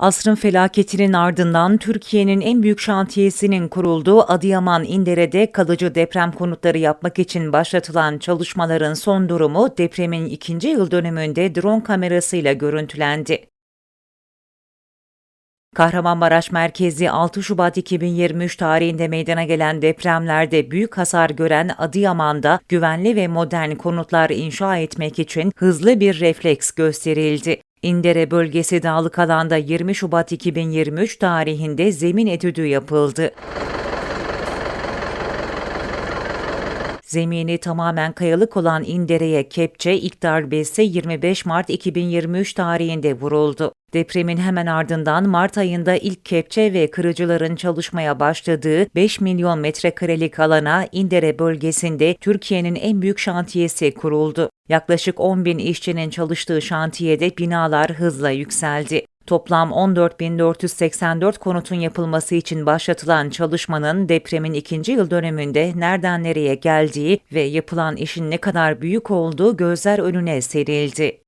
Asrın felaketinin ardından Türkiye'nin en büyük şantiyesinin kurulduğu Adıyaman İndere'de kalıcı deprem konutları yapmak için başlatılan çalışmaların son durumu depremin ikinci yıl dönümünde drone kamerasıyla görüntülendi. Kahramanmaraş merkezi 6 Şubat 2023 tarihinde meydana gelen depremlerde büyük hasar gören Adıyaman'da güvenli ve modern konutlar inşa etmek için hızlı bir refleks gösterildi. İndere bölgesi dağlık alanda 20 Şubat 2023 tarihinde zemin etüdü yapıldı. Zemini tamamen kayalık olan İndere'ye kepçe ilk darbesi 25 Mart 2023 tarihinde vuruldu. Depremin hemen ardından Mart ayında ilk kepçe ve kırıcıların çalışmaya başladığı 5 milyon metrekarelik alana İndere bölgesinde Türkiye'nin en büyük şantiyesi kuruldu. Yaklaşık 10 bin işçinin çalıştığı şantiyede binalar hızla yükseldi. Toplam 14.484 konutun yapılması için başlatılan çalışmanın depremin ikinci yıl dönümünde nereden nereye geldiği ve yapılan işin ne kadar büyük olduğu gözler önüne serildi.